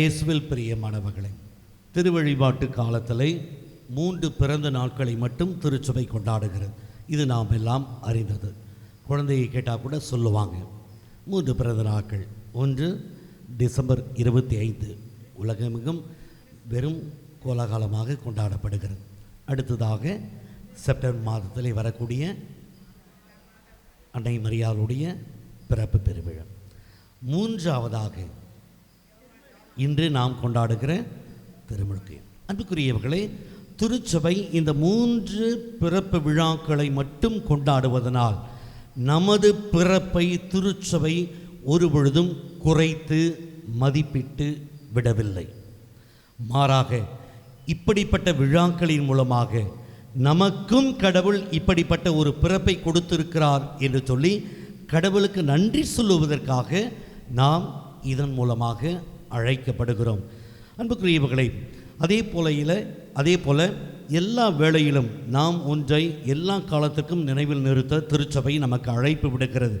இயேசுவில் பிரியமானவர்களே திருவழிபாட்டு காலத்தில் மூன்று பிறந்த நாட்களை மட்டும் திருச்சபை கொண்டாடுகிறது. இது நாம் எல்லாம் அறிந்தது. குழந்தையை கேட்டால் கூட சொல்லுவாங்க. மூன்று பிறந்த நாட்கள். ஒன்று டிசம்பர் இருபத்தி ஐந்து உலகமெங்கும் வெறும் கோலாகலமாக கொண்டாடப்படுகிறது. அடுத்ததாக செப்டம்பர் மாதத்தில் வரக்கூடிய அன்னை மரியாளுடைய பிறப்பு பெருவிழா மூன்றாவதாக இன்று நாம் கொண்டாடுகிற திருமுழுக்கு அன்புக்குரியவர்களே திருச்சபை இந்த மூன்று பிறப்பு விழாக்களை மட்டும் கொண்டாடுவதனால் நமது பிறப்பை திருச்சபை ஒரு பொழுதும் குறைத்து மதிப்பிட்டு விடவில்லை. மாறாக இப்படிப்பட்ட விழாக்களின் மூலமாக நமக்கும் கடவுள் இப்படிப்பட்ட ஒரு பிறப்பை கொடுத்திருக்கிறார் என்று சொல்லி கடவுளுக்கு நன்றி சொல்லுவதற்காக நாம் இதன் மூலமாக அழைக்கப்படுகிறோம். அன்புக்குரியவர்களை அதே போல அதே போல் எல்லா வேளையிலும் நாம் ஒன்றை எல்லா காலத்துக்கும் நினைவில் நிறுத்த திருச்சபை நமக்கு அழைப்பு விடுக்கிறது.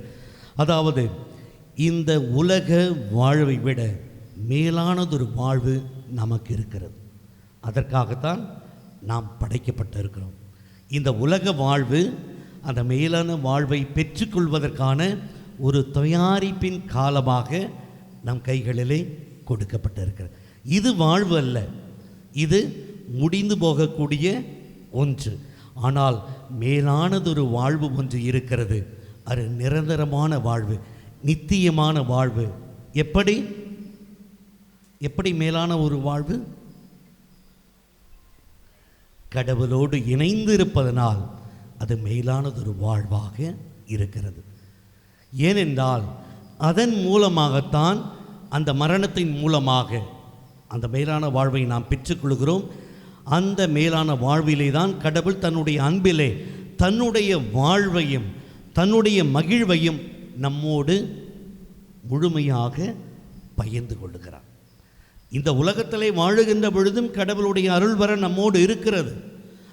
அதாவது இந்த உலக வாழ்வை விட மேலானதொரு வாழ்வு நமக்கு இருக்கிறது. அதற்காகத்தான் நாம் படைக்கப்பட்டிருக்கிறோம். இந்த உலக வாழ்வு அந்த மேலான வாழ்வை பெற்றுக்கொள்வதற்கான ஒரு தயாரிப்பின் காலமாக நம் கைகளிலே கொடுக்கப்பட்டிருக்கிறது. இது வாழ்வு அல்ல. இது முடிந்து போகக்கூடிய ஒன்று. ஆனால் மேலானதொரு வாழ்வு ஒன்று இருக்கிறது. அது நிரந்தரமான வாழ்வு நித்தியமான வாழ்வு. எப்படி? எப்படி மேலான ஒரு வாழ்வு? கடவுளோடு இணைந்து இருப்பதனால் அது மேலானதொரு வாழ்வாக இருக்கிறது. ஏனென்றால் அதன் மூலமாகத்தான் அந்த மரணத்தின் மூலமாக அந்த மேலான வாழ்வை நாம் பெற்றுக்கொள்கிறோம். அந்த மேலான வாழ்விலே தான் கடவுள் தன்னுடைய அன்பிலே தன்னுடைய வாழ்வையும் தன்னுடைய மகிழ்வையும் நம்மோடு முழுமையாக பகிர்ந்து கொள்ளுகிறார். இந்த உலகத்திலே வாழுகின்ற பொழுதும் கடவுளுடைய அருள் வர நம்மோடு இருக்கிறது.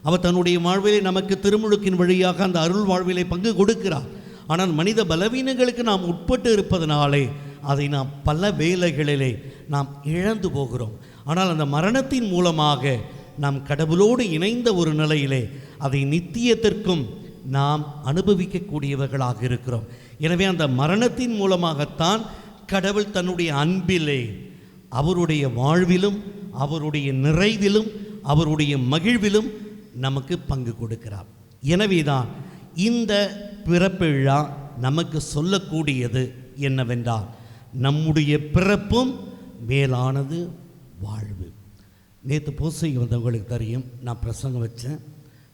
அவர் தன்னுடைய வாழ்விலே நமக்கு திருமுழுக்கின் வழியாக அந்த அருள் வாழ்விலே பங்கு கொடுக்கிறார். ஆனால் மனித பலவீனங்களுக்கு நாம் உட்பட்டு இருப்பதனாலே அதை நாம் பல வேலைகளிலே நாம் இழந்து போகிறோம். ஆனால் அந்த மரணத்தின் மூலமாக நாம் கடவுளோடு இணைந்த ஒரு நிலையிலே அதை நித்தியத்திற்கும் நாம் அனுபவிக்கக்கூடியவர்களாக இருக்கிறோம். எனவே அந்த மரணத்தின் மூலமாகத்தான் கடவுள் தன்னுடைய அன்பிலே அவருடைய வாழ்விலும் அவருடைய நிறைவிலும் அவருடைய மகிழ்விலும் நமக்கு பங்கு கொடுக்கிறார். எனவேதான் இந்த பிறப்பு விழா நமக்கு சொல்லக்கூடியது என்னவென்றால் நம்முடைய பிறப்பும் மேலானது வாழ்வு. நேற்று பூசைக்கு வந்தவங்களுக்கு தெரியும். நான் பிரசங்கம் வச்சேன்.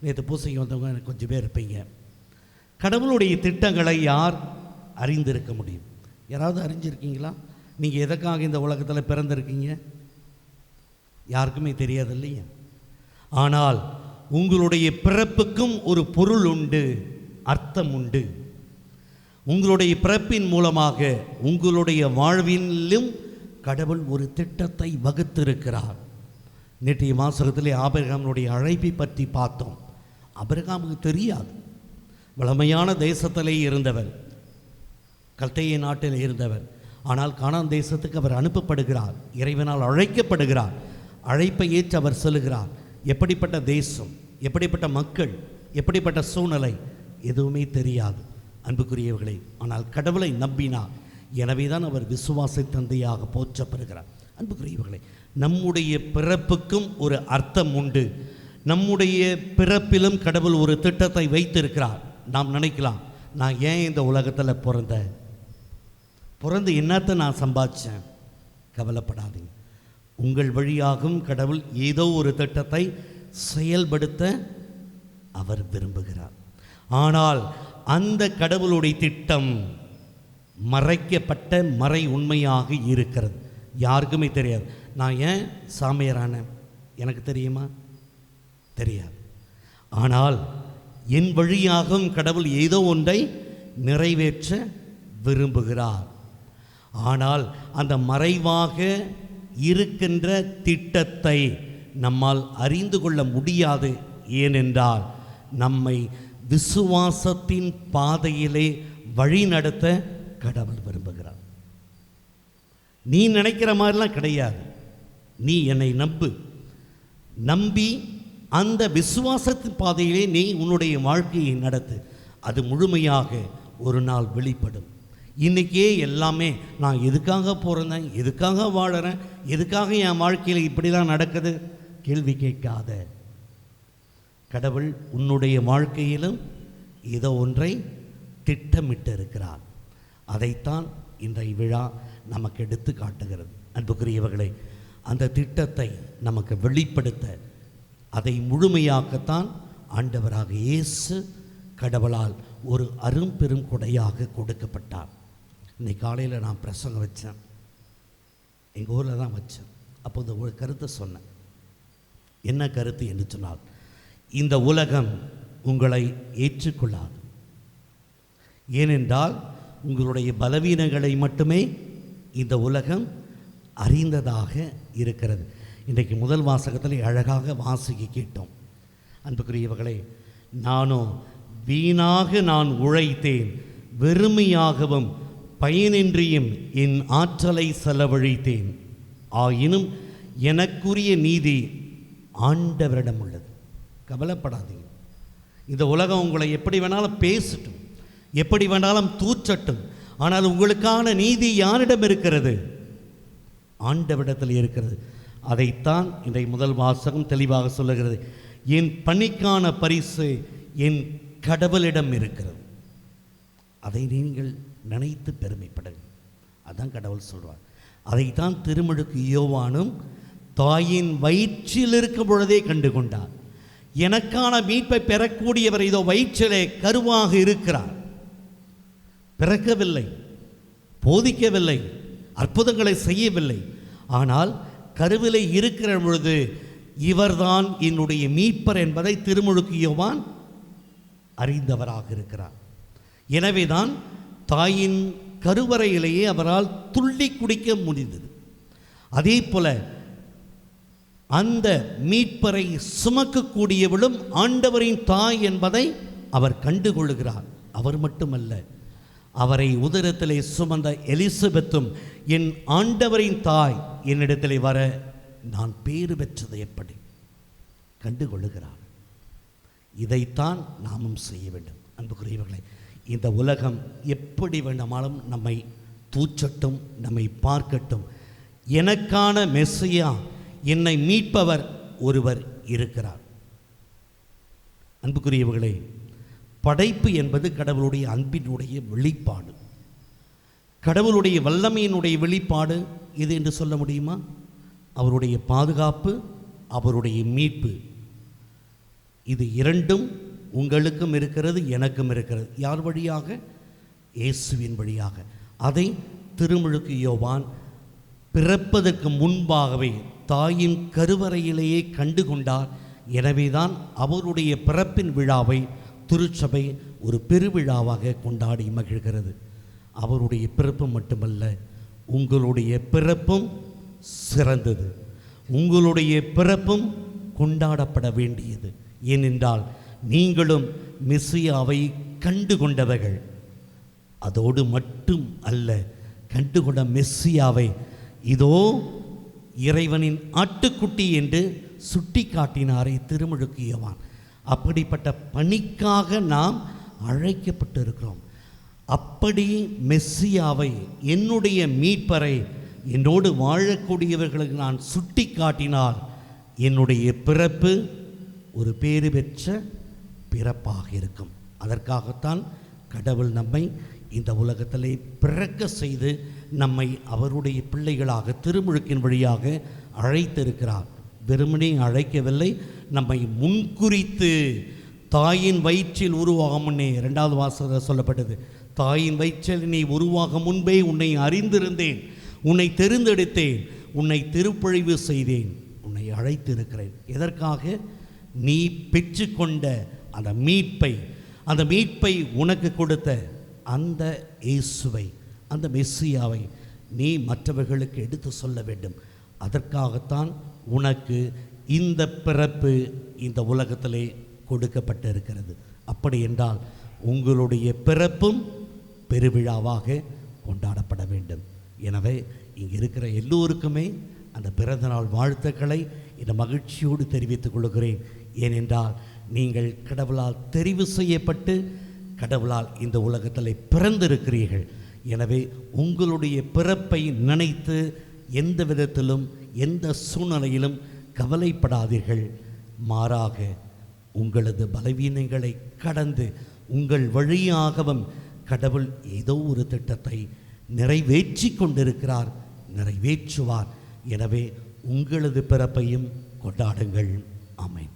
நேற்று பூசைக்கு வந்தவங்க எனக்கு கொஞ்சம் பேர் இருப்பீங்க. கடவுளுடைய திட்டங்களை யார் அறிந்திருக்க முடியும்? யாராவது அறிஞ்சிருக்கீங்களா? நீங்கள் எதற்காக இந்த உலகத்தில் பிறந்திருக்கீங்க? யாருக்குமே தெரியாது இல்லையா ஆனால் உங்களுடைய பிறப்புக்கும் ஒரு பொருள் உண்டு அர்த்தம் உண்டு. உங்களுடைய பிறப்பின் மூலமாக உங்களுடைய வாழ்விலும் கடவுள் ஒரு திட்டத்தை வகுத்திருக்கிறார். நேற்றைய வாசகத்திலே ஆபிரகாமனுடைய அழைப்பை பற்றி பார்த்தோம். அபிரகாமுக்கு தெரியாது. வளமையான தேசத்திலே இருந்தவர். கல்தைய நாட்டில் இருந்தவர். ஆனால் கானான் தேசத்துக்கு அவர் அனுப்பப்படுகிறார். இறைவனால் அழைக்கப்படுகிறார். அழைப்பை ஏற்று அவர் சொல்லுகிறார் எப்படிப்பட்ட தேசம் எப்படிப்பட்ட மக்கள் எப்படிப்பட்ட சூழ்நிலை எதுவுமே தெரியாது. அன்புக்குரியவர்களே ஆனால் கடவுளை நம்பினார் எனவே தான் அவர் விசுவாச தந்தையாக போற்றப்படுகிறார். அன்புக்குரியவர்களே நம்முடைய பிறப்புக்கும் ஒரு அர்த்தம் உண்டு. நம்முடைய பிறப்பிலும் கடவுள் ஒரு திட்டத்தை வைத்திருக்கிறார். நாம் நினைக்கலாம் நான் ஏன் இந்த உலகத்தில் பிறந்தேன் பிறந்து என்னத்தை நான் சம்பாதிச்சேன்? கவலைப்படாதீங்க. உங்கள் வழியாகவும் கடவுள் ஏதோ ஒரு திட்டத்தை செயல்படுத்த அவர் விரும்புகிறார். ஆனால் அந்த கடவுளுடைய திட்டம் மறைக்கப்பட்ட மறை உண்மையாக இருக்கிறது. யாருக்குமே தெரியாது. நான் ஏன் சாமியாரானேன் எனக்கு தெரியுமா? தெரியாது. ஆனால் என் வழியாகவும் கடவுள் ஏதோ ஒன்றை நிறைவேற்ற விரும்புகிறார். ஆனால் அந்த மறைவாக இருக்கின்ற திட்டத்தை நம்மால் அறிந்து கொள்ள முடியாது. ஏனென்றால் நம்மை விசுவாசத்தின் பாதையிலே வழிநடத்த கடவுள் விரும்புகிறார். நீ நினைக்கிற மாதிரிலாம் கிடையாது. நீ என்னை நம்பு. நம்பி அந்த விசுவாசத்தின் பாதையிலே நீ உன்னுடைய வாழ்க்கையை நடத்து. அது முழுமையாக ஒரு நாள் வெளிப்படும். இன்றைக்கே எல்லாமே நான் எதுக்காக பிறந்தேன் எதுக்காக வாழறேன் எதுக்காக என் வாழ்க்கையில் இப்படி தான் நடக்குது? கேள்வி கேட்காத. கடவுள் உன்னுடைய வாழ்க்கையிலும் ஏதோ ஒன்றை திட்டமிட்டு இருக்கிறார் அதைத்தான் இன்றைய விழா நமக்கு எடுத்து காட்டுகிறது. அன்புக்குரியவர்களே அந்த திட்டத்தை நமக்கு வெளிப்படுத்த அதை முழுமையாக்கத்தான் ஆண்டவராக இயேசு கடவுளால் ஒரு அரும்பெரும் கொடையாக கொடுக்கப்பட்டார். இன்னைக்கு காலையில் நான் பிரசங்கம் வச்சேன். எங்கள் ஊரில் தான் வச்சேன். அப்போ இந்த ஒரு கருத்தை சொன்னேன். என்ன கருத்து என்று சொன்னால் இந்த உலகம் உங்களை ஏற்றுக்கொள்ளாது. ஏனென்றால் உங்களுடைய பலவீனங்களை மட்டுமே இந்த உலகம் அறிந்ததாக இருக்கிறது. இன்றைக்கு முதல் வாசகத்தில் அழகாக வாசிக்க கேட்டோம். அன்புக்குரியவர்களே நானோ வீணாக நான் உழைத்தேன் வெறுமையாகவும் பயனின்றியும் என் ஆற்றலை செலவழித்தேன். ஆயினும் எனக்குரிய நீதி ஆண்டவரிடம் உள்ளது. கவலைப்படாதீங்க. இந்த உலகம் உங்களை எப்படி வேணாலும் பேசட்டும் எப்படி வேணாலும் தூற்றட்டும் ஆனால் உங்களுக்கான நீதி யாரிடம் இருக்கிறது? ஆண்டவிடத்தில் இருக்கிறது. அதைத்தான் இன்றைய முதல் வாசகம் தெளிவாக சொல்லுகிறது. என் பணிக்கான பரிசு என் கடவுளிடம் இருக்கிறது. அதை நீங்கள் நினைத்து பெருமைப்படுங்கள். அதான் கடவுள் சொல்வார் அதைத்தான் திருமழுக்கு யோவானும் தாயின் வயிற்றில் இருக்கும் பொழுதே கண்டு கொண்டார் எனக்கான மீட்பை பெறக்கூடியவர் இதோ வயிற்றிலே கருவாக இருக்கிறார். பிறக்கவில்லை போதிக்கவில்லை அற்புதங்களை செய்யவில்லை. ஆனால் கருவிலை இருக்கிற பொழுது இவர்தான் என்னுடைய மீட்பர் என்பதை திருமுழுக்கு யோவான் அறிந்தவராக இருக்கிறார். எனவேதான் தாயின் கருவறையிலேயே அவரால் துள்ளி குடிக்க முடிந்தது. அதே போல அந்த மீட்பரை சுமக்கக்கூடியவளும் ஆண்டவரின் தாய் என்பதை அவர் கண்டுகொள்கிறார். அவர் மட்டுமல்ல அவரை உதரத்திலே சுமந்த எலிசபெத்தும் என் ஆண்டவரின் தாய் என்னிடத்திலே வர நான் பேறு பெற்றது எப்படி? கண்டுகொள்ளுகிறார். இதைத்தான் நாமும் செய்ய வேண்டும். அன்புக்குரியவர்களே இந்த உலகம் எப்படி வேண்டுமானாலும் நம்மை தூச்சட்டும் நம்மை பார்க்கட்டும். எனக்கான மெஸ்ஸையா என்னை மீட்பவர் ஒருவர் இருக்கிறார். அன்புக்குரியவர்களே படைப்பு என்பது கடவுளுடைய அன்பினுடைய வெளிப்பாடு. கடவுளுடைய வல்லமையினுடைய வெளிப்பாடு இது என்று சொல்ல முடியுமா? அவருடைய பாதுகாப்பு அவருடைய மீட்பு. இது இரண்டும் உங்களுக்கும் இருக்கிறது எனக்கும் இருக்கிறது. யார் வழியாக? இயேசுவின் வழியாக. அதை திருமுழுக்கு யோவான் பிறப்பதற்கு முன்பாகவே தாயின் கருவறையிலேயே கண்டு கொண்டார் எனவேதான் அவருடைய பிறப்பின் விழாவை திருச்சபை ஒரு பெருவிழாவாக கொண்டாடி மகிழ்கிறது. அவருடைய பிறப்பு மட்டுமல்ல உங்களுடைய பிறப்பும் சிறந்தது. உங்களுடைய பிறப்பும் கொண்டாடப்பட வேண்டியது. ஏனென்றால் நீங்களும் மெஸ்ஸியாவை கண்டு கொண்டவர்கள் அதோடு மட்டும் அல்ல கண்டுகொண்ட மெஸ்ஸியாவை இதோ இறைவனின் ஆட்டுக்குட்டி என்று சுட்டி காட்டினாரை திருமுழுக்கியவான் அப்படிப்பட்ட பணிக்காக நாம் அழைக்கப்பட்டிருக்கிறோம். அப்படி மெஸ்ஸியாவை என்னுடைய மீட்பரை என்னோடு வாழக்கூடியவர்களுக்கு நான் சுட்டி காட்டினால் என்னுடைய பிறப்பு ஒரு பேறு பெற்ற பிறப்பாக இருக்கும். அதற்காகத்தான் கடவுள் நம்மை இந்த உலகத்திலே பிறக்க செய்து நம்மை அவருடைய பிள்ளைகளாக திருமுழுக்கின் வழியாக அழைத்திருக்கிறார். வெறுமனே அழைக்கவில்லை நம்மை முன்குறித்து தாயின் வயிற்றில் உருவாகும் முன்னே இரண்டாவது வாசகம் சொல்லப்பட்டது தாயின் வயிற்றில் நீ உருவாகும் முன்பே உன்னை அறிந்திருந்தேன் உன்னை தெரிந்தெடுத்தேன் உன்னை திருப்பொழிவு செய்தேன் உன்னை அழைத்திருக்கிறேன். எதற்காக? நீ பெற்றுக்கொண்ட அந்த மீட்பை அந்த மீட்பை உனக்கு கொடுத்த அந்த இயேசுவை அந்த மெஸ்ஸியாவை நீ மற்றவர்களுக்கு எடுத்து சொல்ல வேண்டும். அதற்காகத்தான் உனக்கு இந்த பிறப்பு இந்த உலகத்திலே கொடுக்கப்பட்டு இருக்கிறது அப்படி என்றால் உங்களுடைய பிறப்பும் பெருவிழாவாக கொண்டாடப்பட வேண்டும். எனவே இங்கே இருக்கிற எல்லோருக்குமே அந்த பிறந்தநாள் வாழ்த்துக்களை இந்த மகிழ்ச்சியோடு தெரிவித்துக் கொள்கிறேன். ஏனென்றால் நீங்கள் கடவுளால் தெரிவு செய்யப்பட்டு கடவுளால் இந்த உலகத்தில் பிறந்திருக்கிறீர்கள். எனவே உங்களுடைய பிறப்பை நினைத்து எந்த விதத்திலும் எந்த சூழ்நிலையிலும் கவலைப்படாதீர்கள். மாறாக உங்களது பலவீனங்களை கடந்து உங்கள் வழியாகவும் கடவுள் ஏதோ ஒரு திட்டத்தை நிறைவேற்றி கொண்டிருக்கிறார் நிறைவேற்றுவார். எனவே உங்களது பிறப்பையும் கொண்டாடுங்கள். ஆமென்.